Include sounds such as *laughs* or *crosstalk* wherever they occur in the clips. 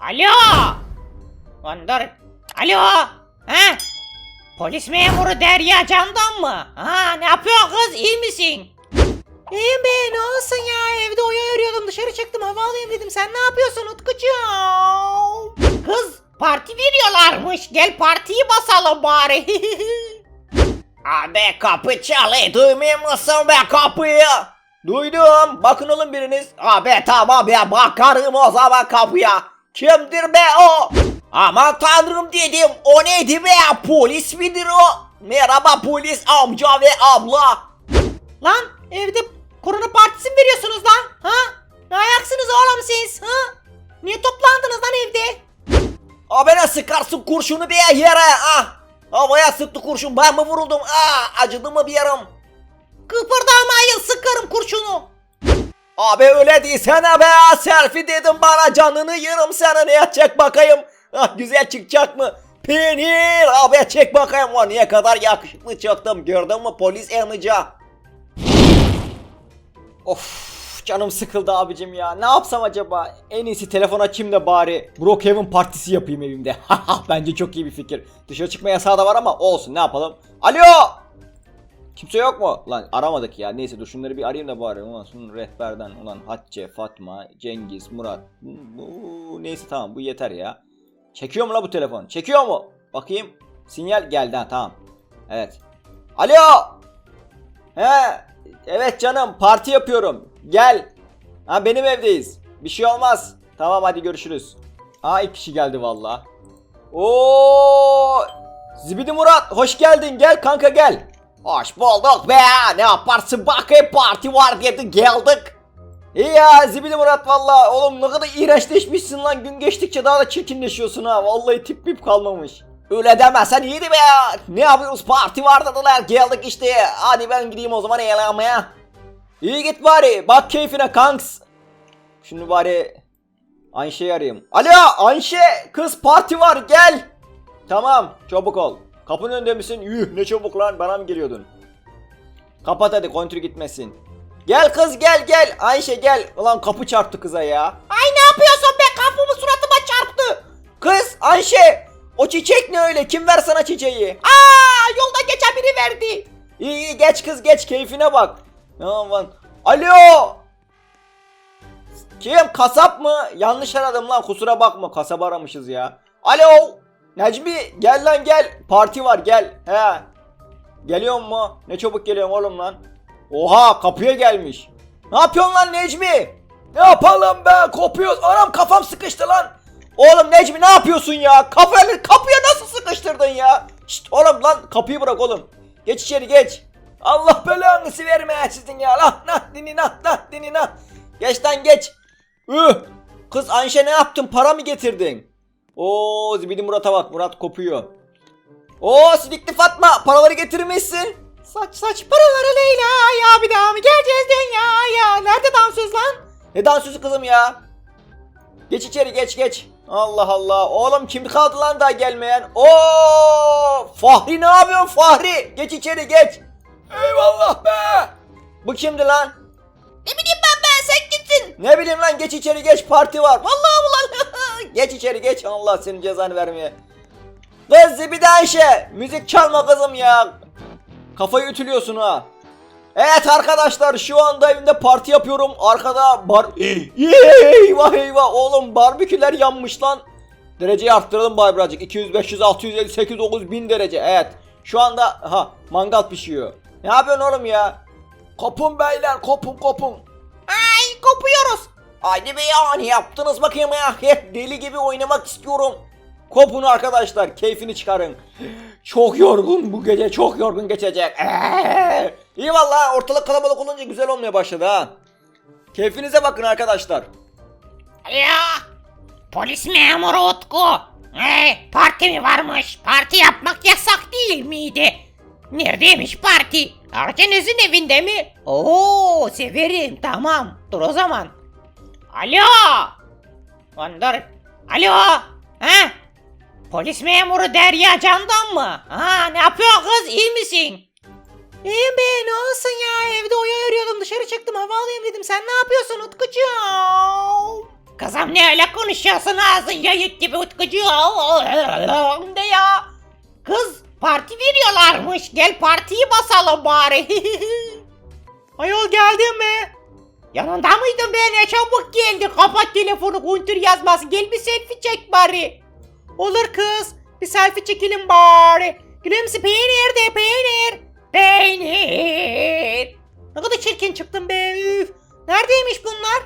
Alo. Lan dur. Alo. Ha? Polis memuru Derya Candan mı? Ha ne yapıyor kız iyi misin? İyiyim be ne olsun ya evde oya arıyordum dışarı çıktım hava alayım dedim sen ne yapıyorsun Utkucuğum? Kız parti veriyorlarmış gel partiyi basalım bari. *laughs* Abi kapı çalıyor duymuyor musun be kapıyı? Duydum bakın oğlum biriniz. Abi tamam ya bakarım o zaman kapıya. Kimdir be o? Aman tanrım dedim o neydi be polis midir o? Merhaba polis amca ve abla. Lan evde korona partisi mi veriyorsunuz lan? Ha? Ne ayaksınız oğlum siz? Ha? Niye toplandınız lan evde? Abi ne sıkarsın kurşunu be yere ah. Havaya sıktı kurşun ben mi vuruldum ah acıdı mı bir yerim? Kıpırdamayın sıkarım kurşunu. Abi öyle değilsene be selfie dedim bana canını yerim sana ne çek bakayım. Ah güzel çıkacak mı? Peynir abi çek bakayım o niye kadar yakışıklı çıktım gördün mü polis emıca. Of canım sıkıldı abicim ya ne yapsam acaba? En iyisi telefon açayım da bari Brookhaven partisi yapayım evimde. *laughs* Bence çok iyi bir fikir. Dışarı çıkma yasağı da var ama olsun ne yapalım. Alo! Kimse yok mu? Lan aramadık ya. Neyse dur şunları bir arayayım da bari. Ulan şunun rehberden ulan Hatice, Fatma, Cengiz, Murat. Bu, neyse tamam bu yeter ya. Çekiyor mu la bu telefon? Çekiyor mu? Bakayım. Sinyal geldi ha tamam. Evet. Alo! He. Evet canım parti yapıyorum. Gel. Ha benim evdeyiz. Bir şey olmaz. Tamam hadi görüşürüz. Aa iki kişi geldi valla. Oo! Zibidi Murat hoş geldin. Gel kanka gel. Hoş bulduk be. Ne yaparsın bakayım parti var dedi geldik. İyi ya Zibidi Murat valla. Oğlum ne kadar iğrençleşmişsin lan. Gün geçtikçe daha da çirkinleşiyorsun ha. Vallahi tip mip kalmamış. Öyle demesen iyiydi be. Ne yapıyoruz parti var dediler geldik işte. Hadi ben gideyim o zaman eğlenmeye. İyi git bari. Bak keyfine kanks. Şimdi bari Ayşe'yi arayayım. Alo Ayşe kız parti var gel. Tamam çabuk ol. Kapının önünde misin? Yuh ne çabuk lan bana mı geliyordun? Kapat hadi kontür gitmesin. Gel kız gel gel. Ayşe gel. Ulan kapı çarptı kıza ya. Ay ne yapıyorsun be kafamı suratıma çarptı. Kız Ayşe. O çiçek ne öyle? Kim ver sana çiçeği? Aa yolda geçen biri verdi. İyi iyi geç kız geç keyfine bak. Aman. Alo. Kim kasap mı? Yanlış aradım lan kusura bakma kasap aramışız ya. Alo. Necmi gel lan gel. Parti var gel. He. Geliyor mu? Ne çabuk geliyorsun oğlum lan. Oha kapıya gelmiş. Ne yapıyorsun lan Necmi? Ne yapalım be kopuyoruz. Anam kafam sıkıştı lan. Oğlum Necmi ne yapıyorsun ya? Kafayı kapıya nasıl sıkıştırdın ya? Şşt oğlum lan kapıyı bırak oğlum. Geç içeri geç. Allah belanızı vermeye sizin ya. Lah nah dini nah nah dini nah. Geç lan geç. Üh. Kız Ayşe ne yaptın? Para mı getirdin? Oo zibidi Murat'a bak. Murat kopuyor. Oo sidikli Fatma paraları getirmişsin. Saç saç paraları Leyla ya bir daha mı geleceğiz dünyaya? Nerede dansöz lan? Ne dansözü kızım ya? Geç içeri geç geç. Allah Allah. Oğlum kim kaldı lan daha gelmeyen? Oo! Fahri ne yapıyorsun Fahri? Geç içeri geç. Eyvallah be. Bu kimdi lan? Ne bileyim ben ben sen gitsin. Ne bileyim lan geç içeri geç parti var. Vallahi ulan. *laughs* geç içeri geç Allah senin cezanı vermeye. Kız Zibide Ayşe müzik çalma kızım ya. Kafayı ütülüyorsun ha. Evet arkadaşlar şu anda evimde parti yapıyorum. Arkada bar... eyvah eyvah oğlum barbeküler yanmış lan. Dereceyi arttıralım bari birazcık. 200, 500, 650, 800, 900, 1000 derece. Evet. Şu anda ha mangal pişiyor. Ne yapıyorsun oğlum ya? Kopun beyler kopun kopun. Ay kopuyoruz. Haydi be ya ne yaptınız bakayım ya. Hep deli gibi oynamak istiyorum. Kopun arkadaşlar keyfini çıkarın. Çok yorgun bu gece çok yorgun geçecek. İyi valla ortalık kalabalık olunca güzel olmaya başladı ha. Keyfinize bakın arkadaşlar. Alo. Polis memuru Utku. Hey, parti mi varmış? Parti yapmak yasak değil miydi? Neredeymiş parti? Ardeniz'in evinde mi? Oo, severim. Tamam. Dur o zaman. Alo. Lan dur. Alo. Ha? Polis memuru Derya Candan mı? Ha, ne yapıyor kız? İyi misin? İyiyim be ne olsun ya evde oya arıyordum dışarı çıktım hava alayım dedim sen ne yapıyorsun Utkucuğum? Kızım ne öyle konuşuyorsun ağzın yayık gibi utkucu. Ne ya? Kız parti veriyorlarmış. Gel partiyi basalım bari. *laughs* Ayol geldin mi? Yanında mıydın be ne çabuk geldi. Kapat telefonu kontür yazması. Gel bir selfie çek bari. Olur kız. Bir selfie çekelim bari. Gülümse peynir de peynir. Peynir. Ne kadar çirkin çıktın be. Üf. Neredeymiş bunlar?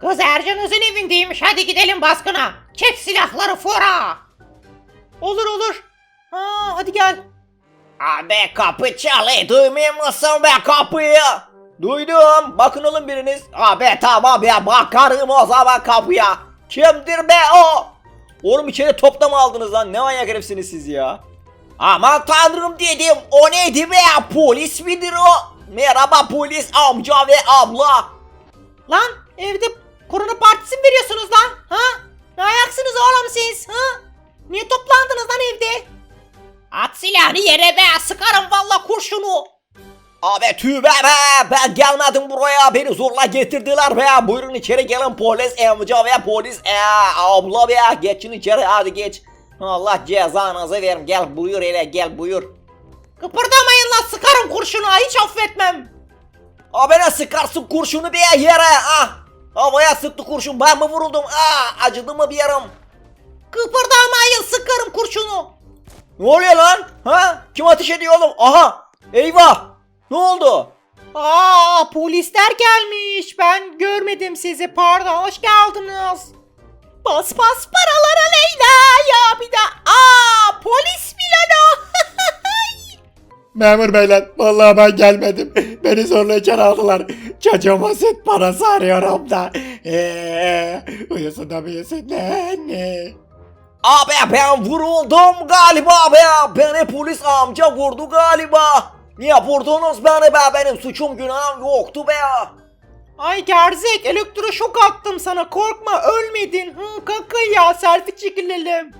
Kız Ercan evindeymiş. Hadi gidelim baskına. Çek silahları fora. Olur olur. Ha, hadi gel. Abi kapı çalıyor duymuyor musun be kapıyı? Duydum. Bakın oğlum biriniz. Abi tamam ya bakarım o zaman kapıya. Kimdir be o? Oğlum içeri topta mı aldınız lan? Ne manyak herifsiniz siz ya? Aman tanrım dedim. O neydi be? Polis midir o? Merhaba polis amca ve abla. Lan evde korona partisi mi veriyorsunuz lan? Ha? Ne ayaksınız oğlum siz? Ha? Niye toplandınız lan evde? At silahını yere be sıkarım valla kurşunu. Abi tübe be ben gelmedim buraya beni zorla getirdiler be. Buyurun içeri gelin polis amca ve polis e, abla be. Geçin içeri hadi geç. Allah cezanızı verim. Gel buyur hele gel buyur. Kıpırdamayın lan sıkarım kurşunu hiç affetmem. Abi ne sıkarsın kurşunu be yere ah. Havaya sıktı kurşun ben mi vuruldum ah. Acıdı mı bir yerim? Kıpırdamayın sıkarım kurşunu. Ne oluyor lan ha? Kim ateş ediyor oğlum? Aha eyvah ne oldu Aa polisler gelmiş. Ben görmedim sizi pardon hoş geldiniz. Bas bas paralara Leyla ya bir de aa polis Milano. *laughs* Memur beyler vallahi ben gelmedim. Beni zorla içeri aldılar. Çocuğuma süt parası arıyorum da. Eee, uyusun da büyüsün ne ne. Abi ben vuruldum galiba be. Beni polis amca vurdu galiba. Niye vurdunuz beni be? Benim suçum günahım yoktu be. Ay gerzek elektroşok attım sana korkma ölmedin. Hı, kaka ya selfie çekilelim.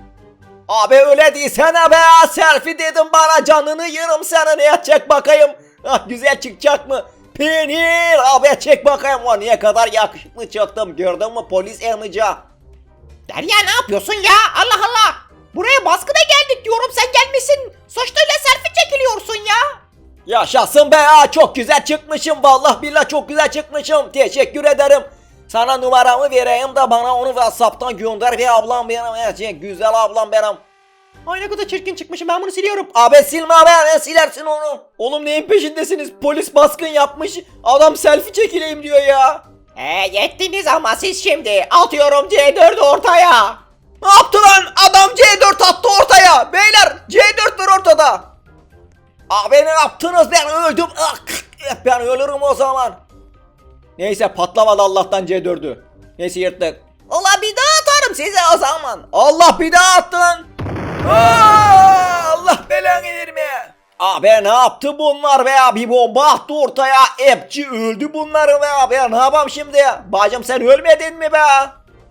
Abi öyle değilsene be. Selfie dedim bana canını yerim senin ya. Çek bakayım. Ah, güzel çıkacak mı? Peynir abi çek bakayım. O niye kadar yakışıklı çıktım. Gördün mü polis amca? Derya ne yapıyorsun ya Allah Allah. Buraya Yaşasın be ya çok güzel çıkmışım vallahi billah çok güzel çıkmışım teşekkür ederim. Sana numaramı vereyim de bana onu Whatsapp'tan gönder be ablam benim evet, güzel ablam benim. Ay ne kadar çirkin çıkmışım ben bunu siliyorum. Abi silme abi ne silersin onu. Oğlum neyin peşindesiniz polis baskın yapmış adam selfie çekileyim diyor ya. E yettiniz ama siz şimdi atıyorum C4'ü ortaya. Ne yaptı lan adam C4 attı ortaya beyler C4 var ortada. Abi ne yaptınız ben öldüm ah, ben ölürüm o zaman. Neyse patlamadı Allah'tan C4'ü. Neyse yırttık. Allah bir daha atarım size o zaman. Allah bir daha attın. Aa, Allah belanı verme. Abi ne yaptı bunlar be bir bomba attı ortaya. Epçi öldü bunları be abi ne yapayım şimdi? Bacım sen ölmedin mi be?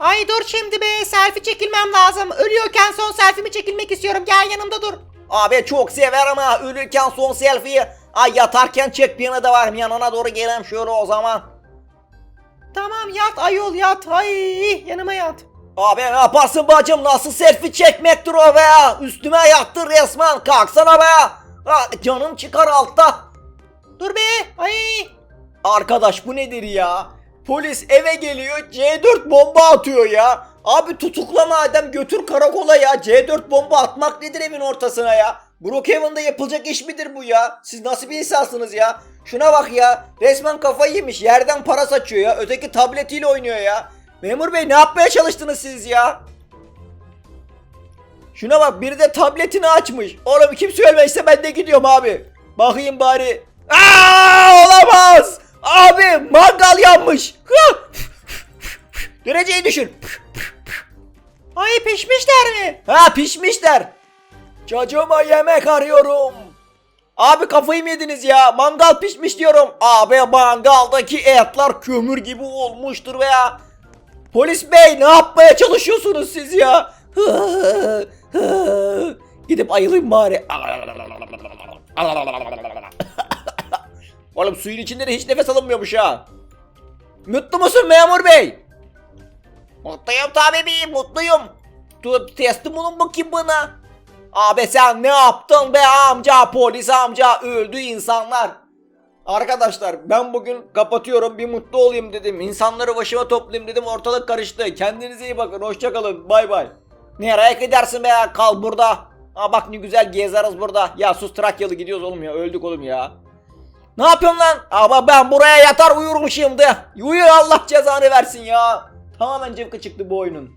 Ay dur şimdi be selfie çekilmem lazım. Ölüyorken son selfie'mi çekilmek istiyorum gel yanımda dur. Abi çok severim ha ölürken son selfie. Ay yatarken çek beni de var yanına doğru gelem şöyle o zaman. Tamam yat ayol yat. Ay yanıma yat. Abi ne yaparsın bacım nasıl selfie çekmektir o be üstüme yattı resmen kalksana be. Ha, canım çıkar altta. Dur be. Ay. Arkadaş bu nedir ya? Polis eve geliyor C4 bomba atıyor ya. Abi tutukla madem götür karakola ya. C4 bomba atmak nedir evin ortasına ya? Brookhaven'da yapılacak iş midir bu ya? Siz nasıl bir insansınız ya? Şuna bak ya. Resmen kafayı yemiş. Yerden para saçıyor ya. Öteki tabletiyle oynuyor ya. Memur bey ne yapmaya çalıştınız siz ya? Şuna bak biri de tabletini açmış. Oğlum kim söylemezse ben de gidiyorum abi. Bakayım bari. Aa olamaz. Abi mangal yanmış. *laughs* Dereceyi düşür. Ay pişmişler mi? Ha pişmişler. Çocuğuma yemek arıyorum. Abi kafayı mı yediniz ya? Mangal pişmiş diyorum. Abi mangaldaki etler kömür gibi olmuştur veya. Polis bey ne yapmaya çalışıyorsunuz siz ya? *laughs* Gidip ayılayım bari. *laughs* Oğlum suyun içinde de hiç nefes alınmıyormuş ha. Mutlu musun memur bey? Mutluyum tabii bir mutluyum. Dur teslim olun bakayım bana. Abi sen ne yaptın be amca polis amca öldü insanlar. Arkadaşlar ben bugün kapatıyorum bir mutlu olayım dedim. İnsanları başıma toplayayım dedim ortalık karıştı. Kendinize iyi bakın hoşçakalın bay bay. Nereye gidersin be kal burada. Aa bak ne güzel gezeriz burada. Ya sus Trakyalı gidiyoruz oğlum ya öldük oğlum ya. Ne yapıyorsun lan? Ama ben buraya yatar uyurum şimdi. Uyu Allah cezanı versin ya. Tamamen cıvkı çıktı bu oyunun.